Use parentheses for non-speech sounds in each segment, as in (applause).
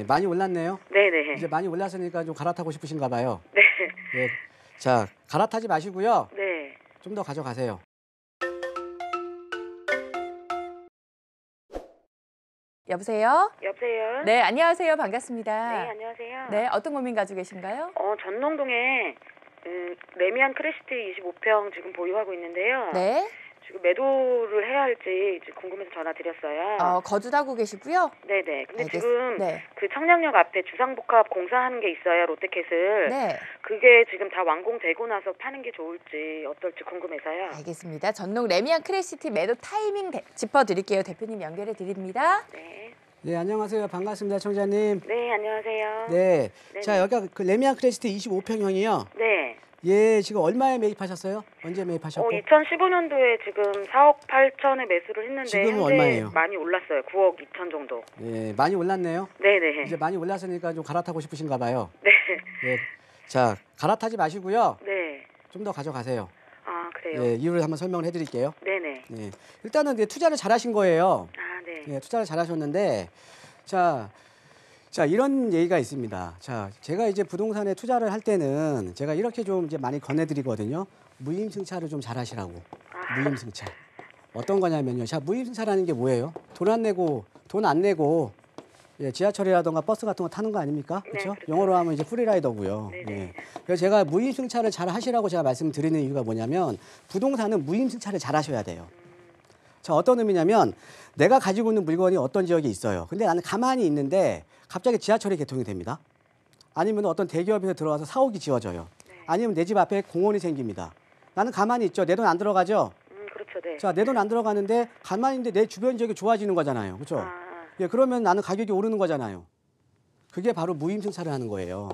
예, 많이 올랐네요. 네네. 이제 많이 올랐으니까 좀 갈아타고 싶으신가 봐요. 네. 예. 자, 갈아타지 마시고요. 네. 좀 더 가져가세요. 여보세요? 여보세요? 네, 안녕하세요. 반갑습니다. 네, 안녕하세요. 네, 어떤 고민 가지고 계신가요? 어, 전농동에 음, 레미안 크레시트 25평 지금 보유하고 있는데요. 네. 지금 매도를 해야 할지 지금 궁금해서 전화 드렸어요. 어, 거주하고 계시고요. 네네. 근데 알겠- 지금 네. 그 청량역 앞에 주상복합 공사하는 게 있어요. 롯데캐슬. 네. 그게 지금 다 완공되고 나서 파는 게 좋을지 어떨지 궁금해서요. 알겠습니다. 전농 레미안 크래시티 매도 타이밍 대- 짚어드릴게요. 대표님 연결해 드립니다. 네. 예, 안녕하세요. 반갑습니다, 청자님. 네, 안녕하세요. 네. 네네. 자, 여기가 그 레미안 크레스트 25평형이요. 네. 예, 지금 얼마에 매입하셨어요? 언제 매입하셨고? 어, 2015년도에 지금 4억 8천에 매수를 했는데 지금은 현재 얼마예요? 많이 올랐어요. 9억 2천 정도. 예, 많이 올랐네요. 네 네. 이제 많이 올랐으니까 좀 갈아타고 싶으신가 봐요. (laughs) 네. 예. 자, 갈아타지 마시고요. 네. 좀 더 가져가세요. 아 그래요. 예, 이유를 한번 설명을 해 드릴게요. 네 네. 예. 일단은 이제 투자를 잘하신 거예요. 아 네. 예, 투자를 잘하셨는데, 자, 자 이런 얘기가 있습니다. 자, 제가 이제 부동산에 투자를 할 때는 제가 이렇게 좀 이제 많이 권해드리거든요. 무임승차를 좀 잘하시라고. 아. 무임승차. 어떤 거냐면요. 자, 무임승차라는 게 뭐예요? 돈 안 내고 돈 안 내고 예, 지하철이라던가 버스 같은 거 타는 거 아닙니까? 네, 그렇죠? 그렇죠. 영어로 하면 이제 프리라이더고요. 네네. 예. 그래서 제가 무임승차를 잘 하시라고 제가 말씀드리는 이유가 뭐냐면 부동산은 무임승차를 잘 하셔야 돼요. 자, 어떤 의미냐면 내가 가지고 있는 물건이 어떤 지역에 있어요. 근데 나는 가만히 있는데 갑자기 지하철이 개통이 됩니다. 아니면 어떤 대기업에서 들어와서 사옥이 지어져요. 아니면 내 집 앞에 공원이 생깁니다. 나는 가만히 있죠. 내 돈 안 들어가죠. 음 그렇죠. 네. 자, 내 돈 안 들어가는데 가만히 있는데 내 주변 지역이 좋아지는 거잖아요. 그렇죠? 아, 아. 예, 그러면 나는 가격이 오르는 거잖아요. 그게 바로 무임승차를 하는 거예요.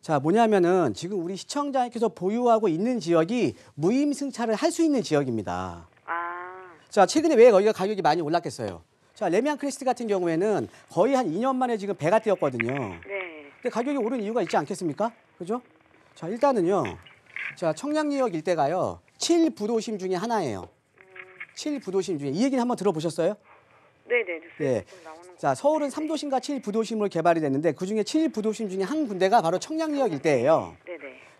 자, 뭐냐면은 지금 우리 시청자께서 보유하고 있는 지역이 무임승차를 할 수 있는 지역입니다. 아. 자, 최근에 왜 여기가 가격이 많이 올랐겠어요? 자, 레미안 크리스트 같은 경우에는 거의 한 2년 만에 지금 배가 뛰었거든요. 네. 근데 가격이 오른 이유가 있지 않겠습니까? 그죠? 자, 일단은요. 자, 청량리역 일대가요. 7부도심 중에 하나예요. 7부도심 중에 이 얘기는 한번 들어보셨어요? 네네. 뉴스에 예. 좀 나오는 거. 자, 서울은 3도심과 7부도심으로 개발이 됐는데 그중에 7부도심 중에 한 군데가 바로 청량리역 일대예요.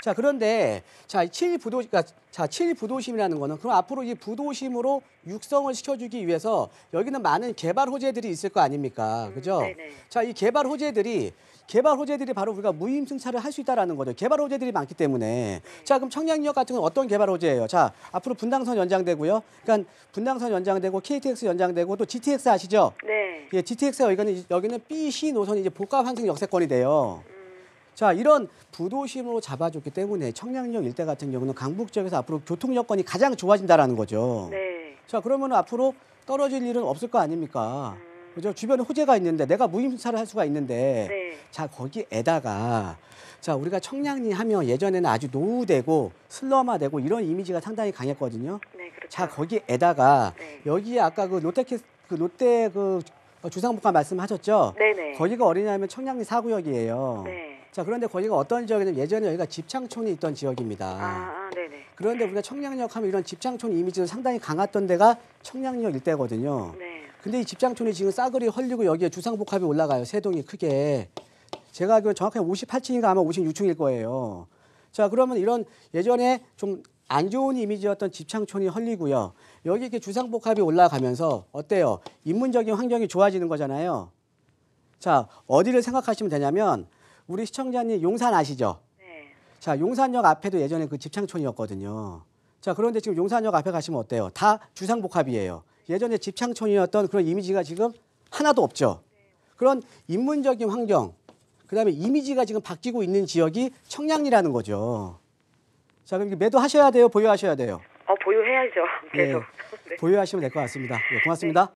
자, 그런데 자, 7 부도 그러니까 자, 7 부도심이라는 거는 그럼 앞으로 이 부도심으로 육성을 시켜 주기 위해서 여기는 많은 개발 호재들이 있을 거 아닙니까? 그죠? 네네. 자, 이 개발 호재들이 개발 호재들이 바로 우리가 무임승차를 할 수 있다라는 거죠. 개발 호재들이 많기 때문에. 자, 그럼 청량리역 같은 건 어떤 개발 호재예요? 자, 앞으로 분당선 연장되고요. 그러니까 분당선 연장되고 KTX 연장되고 또 GTX 아시죠? 네. 예, GTX 여기는 여기는 B, C 노선이 이제 복합 환승 역세권이 돼요. 자, 이런 부도심으로 잡아줬기 때문에 청량역 일대 같은 경우는 강북 지역에서 앞으로 교통 여건이 가장 좋아진다라는 거죠. 네. 자, 그러면 앞으로 떨어질 일은 없을 거 아닙니까? 그죠? 주변에 호재가 있는데 내가 무임승차를 할 수가 있는데 네. 자, 거기에다가 자, 우리가 청량리 하면 예전에는 아주 노후되고 슬럼화되고 이런 이미지가 상당히 강했거든요. 네. 그렇죠. 자 거기에다가 네. 여기에 아까 그 롯데캐 그 롯데 그 주상복합 말씀하셨죠? 네네. 거기가 어디냐면 청량리 사구역이에요. 네. 자 그런데 거기가 어떤 지역이냐면 예전에 여기가 집창촌이 있던 지역입니다. 아, 아, 네네. 그런데 우리가 청량역 하면 이런 집창촌 이미지도 상당히 강했던 데가 청량리역 일대거든요. 네. 근데 이 집장촌이 지금 싸그리 헐리고 여기에 주상복합이 올라가요. 세 동이 크게. 제가 알기로 정확하게 58층인가 아마 56층일 거예요. 자, 그러면 이런 예전에 좀 안 좋은 이미지였던 집창촌이 헐리고요. 여기 이렇게 주상복합이 올라가면서 어때요? 인문적인 환경이 좋아지는 거잖아요. 자, 어디를 생각하시면 되냐면 우리 시청자님 용산 아시죠? 네. 자, 용산역 앞에도 예전에 그 집창촌이었거든요. 자, 그런데 지금 용산역 앞에 가시면 어때요? 다 주상복합이에요. 예전에 집창촌이었던 그런 이미지가 지금 하나도 없죠. 그런 인문적인 환경, 그 다음에 이미지가 지금 바뀌고 있는 지역이 청량리라는 거죠. 자, 그럼 매도하셔야 돼요? 보유하셔야 돼요? 어 보유해야죠. (laughs) 계속. 네. 보유하시면 될 것 같습니다. 예, 고맙습니다.